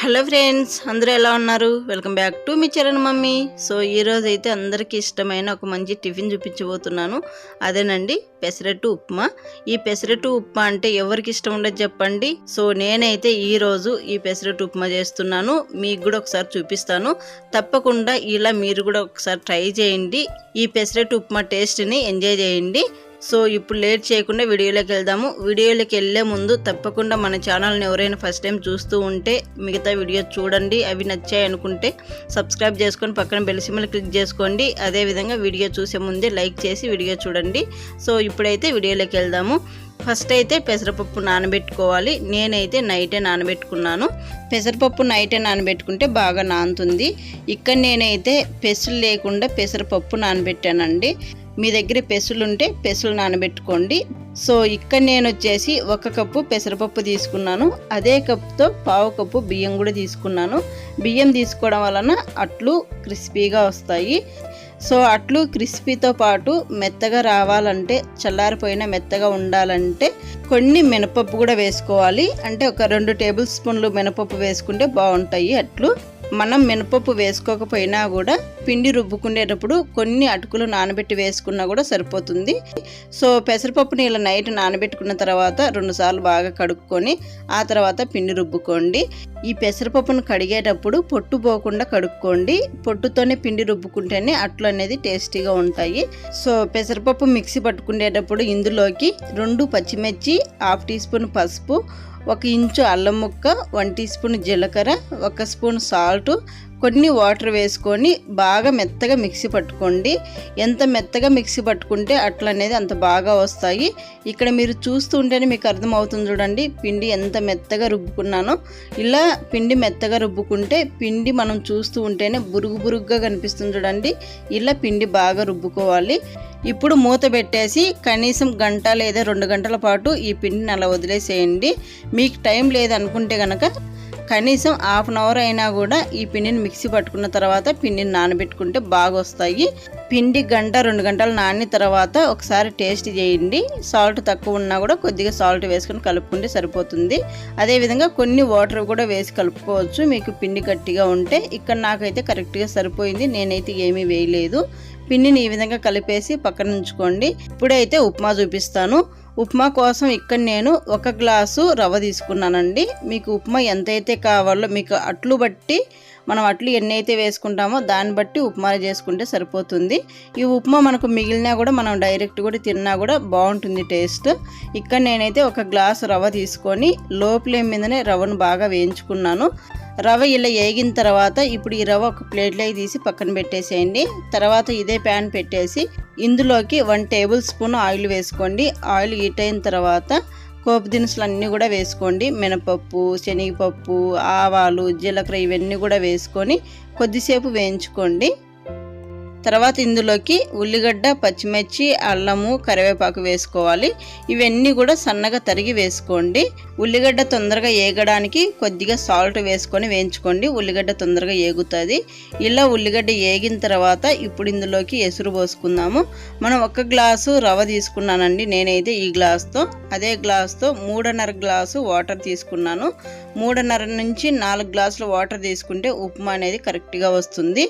Hello friends అందరూ ఎలా ఉన్నారు? వెల్కమ్ బ్యాక్ టు మీ చరణ్ మమ్మీ. సో ఈ అయితే అందరికీ ఇష్టమైన ఒక మంచి టిఫిన్ చూపించబోతున్నాను. అదేనండి పెసరట్టు ఉప్మా. ఈ పెసరట్టు ఉప్మా అంటే ఎవరికి ఇష్టం ఉండదు చెప్పండి. సో నేనైతే ఈరోజు ఈ పెసరట్టు ఉప్మా చేస్తున్నాను. మీకు కూడా ఒకసారి చూపిస్తాను. తప్పకుండా ఇలా మీరు కూడా ఒకసారి ట్రై చేయండి. ఈ పెసరట్టు ఉప్మా టేస్ట్ని ఎంజాయ్ చేయండి. సో ఇప్పుడు లేట్ చేయకుండా వీడియోలోకి వెళ్దాము. వీడియోలోకి వెళ్ళే ముందు తప్పకుండా మన ఛానల్ని ఎవరైనా ఫస్ట్ టైం చూస్తూ ఉంటే మిగతా వీడియో చూడండి. అవి నచ్చాయి అనుకుంటే సబ్స్క్రైబ్ చేసుకొని పక్కన బెల్ క్లిక్ చేసుకోండి. అదేవిధంగా వీడియో చూసే ముందే లైక్ చేసి వీడియో చూడండి. సో ఇప్పుడైతే వీడియోలోకి వెళ్దాము. ఫస్ట్ అయితే పెసరపప్పు నానబెట్టుకోవాలి. నేనైతే నైటే నానబెట్టుకున్నాను. పెసరపప్పు నైటే నానబెట్టుకుంటే బాగా నానుతుంది. ఇక్కడ నేనైతే పెసలు లేకుండా పెసరపప్పు నానబెట్టానండి. మీ దగ్గర పెసులు ఉంటే పెసులు నానబెట్టుకోండి. సో ఇక్కడ నేను వచ్చేసి ఒక కప్పు పెసరపప్పు తీసుకున్నాను. అదే కప్పుతో పావు కప్పు బియ్యం కూడా తీసుకున్నాను. బియ్యం తీసుకోవడం వలన అట్లు క్రిస్పీగా వస్తాయి. సో అట్లు క్రిస్పీతో పాటు మెత్తగా రావాలంటే చల్లారిపోయిన మెత్తగా ఉండాలంటే కొన్ని మినపప్పు కూడా వేసుకోవాలి. అంటే ఒక రెండు టేబుల్ స్పూన్లు మినపప్పు వేసుకుంటే బాగుంటాయి అట్లు. మనం మినపప్పు వేసుకోకపోయినా కూడా పిండి రుబ్బుకునేటప్పుడు కొన్ని అటుకులు నానబెట్టి వేసుకున్నా కూడా సరిపోతుంది. సో పెసరపప్పుని ఇలా నైట్ నానబెట్టుకున్న తర్వాత రెండుసార్లు బాగా కడుక్కొని ఆ తర్వాత పిండి రుబ్బుకోండి. ఈ పెసరపప్పును కడిగేటప్పుడు పొట్టు పోకుండా కడుక్కోండి. పొట్టుతోనే పిండి రుబ్బుకుంటేనే అట్లు అనేది టేస్టీగా ఉంటాయి. సో పెసరపప్పు మిక్సీ పట్టుకునేటప్పుడు ఇందులోకి రెండు పచ్చిమిర్చి హాఫ్ టీ స్పూన్ పసుపు ఒక ఇంచు అల్లం ముక్క వన్ టీ స్పూన్ జీలకర్ర ఒక స్పూన్ సాల్ట్ కొన్ని వాటర్ వేసుకొని బాగా మెత్తగా మిక్సీ పట్టుకోండి. ఎంత మెత్తగా మిక్సీ పట్టుకుంటే అట్లా అనేది అంత బాగా వస్తాయి. ఇక్కడ మీరు చూస్తూ ఉంటేనే మీకు అర్థమవుతుంది చూడండి పిండి ఎంత మెత్తగా రుబ్బుకున్నానో. ఇలా పిండి మెత్తగా రుబ్బుకుంటే పిండి మనం చూస్తూ ఉంటేనే బురుగు బురుగుగా కనిపిస్తుంది చూడండి. ఇలా పిండి బాగా రుబ్బుకోవాలి. ఇప్పుడు మూత పెట్టేసి కనీసం గంట లేదా రెండు గంటల పాటు ఈ పిండిని అలా వదిలేసేయండి. మీకు టైం లేదనుకుంటే కనుక కనీసం హాఫ్ అన్ అవర్ అయినా కూడా ఈ పిండిని మిక్సీ పట్టుకున్న తర్వాత పిండిని నానబెట్టుకుంటే బాగా వస్తాయి పిండి గంట రెండు గంటలు నానిన తర్వాత ఒకసారి టేస్ట్ చేయండి. సాల్ట్ తక్కువ ఉన్నా కూడా కొద్దిగా సాల్ట్ వేసుకొని కలుపుకుంటే సరిపోతుంది. అదేవిధంగా కొన్ని వాటర్ కూడా వేసి కలుపుకోవచ్చు. మీకు పిండి గట్టిగా ఉంటే ఇక్కడ నాకైతే కరెక్ట్గా సరిపోయింది. నేనైతే ఏమీ వేయలేదు. పిండిని ఈ విధంగా కలిపేసి పక్కన ఉంచుకోండి. ఇప్పుడైతే ఉప్మా చూపిస్తాను. ఉప్మా కోసం ఇక్కడ నేను ఒక గ్లాసు రవ్వ తీసుకున్నానండి. మీకు ఉప్మా ఎంతైతే కావాలో మీకు అట్లు బట్టి మనం అట్లు ఎన్ని అయితే వేసుకుంటామో దాన్ని బట్టి ఉప్మా చేసుకుంటే సరిపోతుంది. ఈ ఉప్మా మనకు మిగిలినా కూడా మనం డైరెక్ట్ కూడా తిన్నా కూడా బాగుంటుంది టేస్ట్. ఇక్కడ నేనైతే ఒక గ్లాసు రవ్వ తీసుకొని లో ఫ్లేమ్ మీదనే రవ్వను బాగా వేయించుకున్నాను. రవ్వ ఇలా వేగిన తర్వాత ఇప్పుడు ఈ రవ్వ ఒక ప్లేట్లోకి తీసి పక్కన పెట్టేసేయండి. తర్వాత ఇదే ప్యాన్ పెట్టేసి ఇందులోకి వన్ టేబుల్ స్పూన్ ఆయిల్ వేసుకోండి. ఆయిల్ హీట్ అయిన తర్వాత పోపు దినుసులు అన్నీ కూడా వేసుకోండి. మినపప్పు శనగపప్పు ఆవాలు జీలకర్ర ఇవన్నీ కూడా వేసుకొని కొద్దిసేపు వేయించుకోండి. తర్వాత ఇందులోకి ఉల్లిగడ్డ పచ్చిమిర్చి అల్లము కరివేపాకు వేసుకోవాలి. ఇవన్నీ కూడా సన్నగా తరిగి వేసుకోండి. ఉల్లిగడ్డ తొందరగా ఏగడానికి కొద్దిగా సాల్ట్ వేసుకొని వేయించుకోండి. ఉల్లిగడ్డ తొందరగా ఏగుతుంది. ఇలా ఉల్లిగడ్డ ఏగిన తర్వాత ఇప్పుడు ఇందులోకి ఎసురు పోసుకుందాము. మనం ఒక గ్లాసు రవ తీసుకున్నానండి. నేనైతే ఈ గ్లాస్తో అదే గ్లాస్తో మూడున్నర గ్లాసు వాటర్ తీసుకున్నాను. మూడున్నర నుంచి నాలుగు గ్లాసులు వాటర్ తీసుకుంటే ఉప్మా అనేది కరెక్ట్గా వస్తుంది.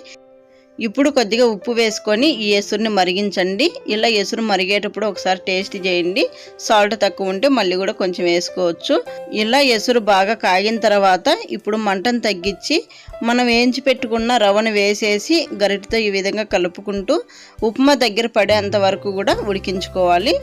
ఇప్పుడు కొద్దిగా ఉప్పు వేసుకొని ఈ ఎసురుని మరిగించండి. ఇలా ఎసురు మరిగేటప్పుడు ఒకసారి టేస్ట్ చేయండి. సాల్ట్ తక్కువ ఉంటే మళ్ళీ కూడా కొంచెం వేసుకోవచ్చు. ఇలా ఎసురు బాగా కాగిన తర్వాత ఇప్పుడు మంటను తగ్గించి మనం వేయించి పెట్టుకున్న రవ్వను వేసేసి గరిటతో ఈ విధంగా కలుపుకుంటూ ఉప్మా దగ్గర పడేంత వరకు కూడా ఉడికించుకోవాలి.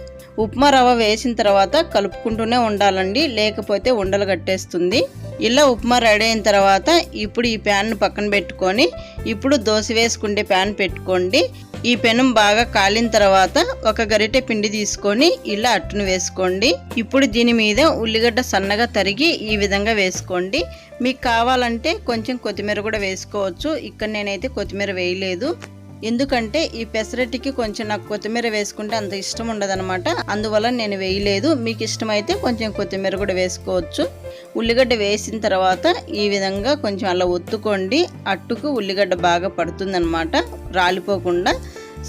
ఉప్మా రవ్వ వేసిన తర్వాత కలుపుకుంటూనే ఉండాలండి. లేకపోతే ఉండలు కట్టేస్తుంది. ఇలా ఉప్మా రెడీ అయిన తర్వాత ఇప్పుడు ఈ ప్యాన్ను పక్కన పెట్టుకొని ఇప్పుడు దోశ వేసుకుండే ప్యాన్ పెట్టుకోండి. ఈ పెనం బాగా కాలిన తర్వాత ఒక గరిటె పిండి తీసుకొని ఇలా అట్టును వేసుకోండి. ఇప్పుడు దీని మీద ఉల్లిగడ్డ సన్నగా తరిగి ఈ విధంగా వేసుకోండి. మీకు కావాలంటే కొంచెం కొత్తిమీర కూడా వేసుకోవచ్చు. ఇక్కడ నేనైతే కొత్తిమీర వేయలేదు. ఎందుకంటే ఈ పెసరట్టికి కొంచెం నాకు కొత్తిమీర వేసుకుంటే అంత ఇష్టం ఉండదనమాట అందువల్ల నేను వేయలేదు. మీకు ఇష్టమైతే కొంచెం కొత్తిమీర కూడా వేసుకోవచ్చు. ఉల్లిగడ్డ వేసిన తర్వాత ఈ విధంగా కొంచెం అలా ఒత్తుకోండి. అట్టుకు ఉల్లిగడ్డ బాగా పడుతుందనమాట రాలిపోకుండా.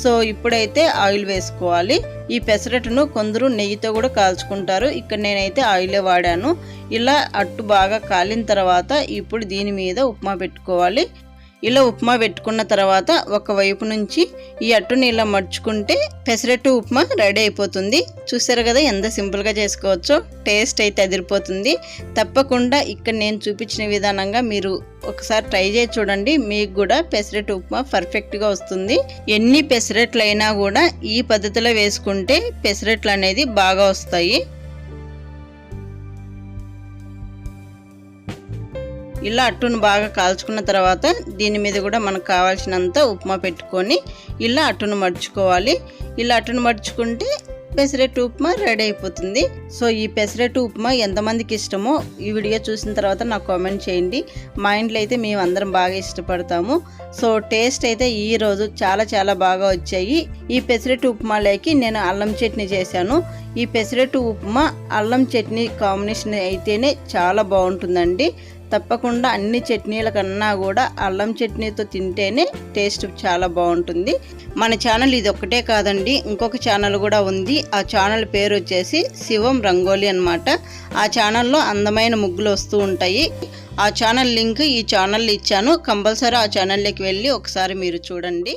సో ఇప్పుడైతే ఆయిల్ వేసుకోవాలి. ఈ పెసరట్టును కొందరు నెయ్యితో కూడా కాల్చుకుంటారు. ఇక్కడ నేనైతే ఆయిలే వాడాను. ఇలా అట్టు బాగా కాలిన తర్వాత ఇప్పుడు దీని మీద ఉప్మా పెట్టుకోవాలి. ఇలా ఉప్మా పెట్టుకున్న తర్వాత ఒక వైపు నుంచి ఈ అట్టుని ఇలా మడుచుకుంటే పెసరట్టు ఉప్మా రెడీ అయిపోతుంది. చూసారు కదా ఎంత సింపుల్గా చేసుకోవచ్చో. టేస్ట్ అయితే అదిరిపోతుంది. తప్పకుండా ఇక్కడ నేను చూపించిన విధానంగా మీరు ఒకసారి ట్రై చేసి చూడండి. మీకు కూడా పెసరెట్ ఉప్మా పర్ఫెక్ట్గా వస్తుంది. ఎన్ని పెసరట్లు అయినా కూడా ఈ పద్ధతిలో వేసుకుంటే పెసరట్లు అనేది బాగా వస్తాయి. ఇలా అట్టును బాగా కాల్చుకున్న తర్వాత దీని మీద కూడా మనకు కావాల్సినంత ఉప్మా పెట్టుకొని ఇలా అట్టును మడుచుకోవాలి. ఇలా అట్టును మడుచుకుంటే పెసరెట్టు ఉప్మా రెడీ అయిపోతుంది. సో ఈ పెసరెట్టు ఉప్మా ఎంతమందికి ఇష్టమో ఈ వీడియో చూసిన తర్వాత నాకు కామెంట్ చేయండి. మా ఇంట్లో అయితే మేము అందరం బాగా ఇష్టపడతాము. సో టేస్ట్ అయితే ఈ రోజు చాలా చాలా బాగా వచ్చాయి. ఈ పెసరెట్టు ఉప్మాలోకి నేను అల్లం చట్నీ చేశాను. ఈ పెసరెట్టు ఉప్మా అల్లం చట్నీ కాంబినేషన్ అయితేనే చాలా బాగుంటుందండి. తప్పకుండా అన్ని చట్నీల కన్నా కూడా అల్లం చట్నీతో తింటేనే టేస్ట్ చాలా బాగుంటుంది. మన ఛానల్ ఇది ఒక్కటే కాదండి ఇంకొక ఛానల్ కూడా ఉంది. ఆ ఛానల్ పేరు వచ్చేసి శివం రంగోలి అనమాట ఆ ఛానల్లో అందమైన ముగ్గులు వస్తూ ఉంటాయి. ఆ ఛానల్ లింక్ ఈ ఛానల్ ఇచ్చాను. కంపల్సరీ ఆ ఛానల్లోకి వెళ్ళి ఒకసారి మీరు చూడండి.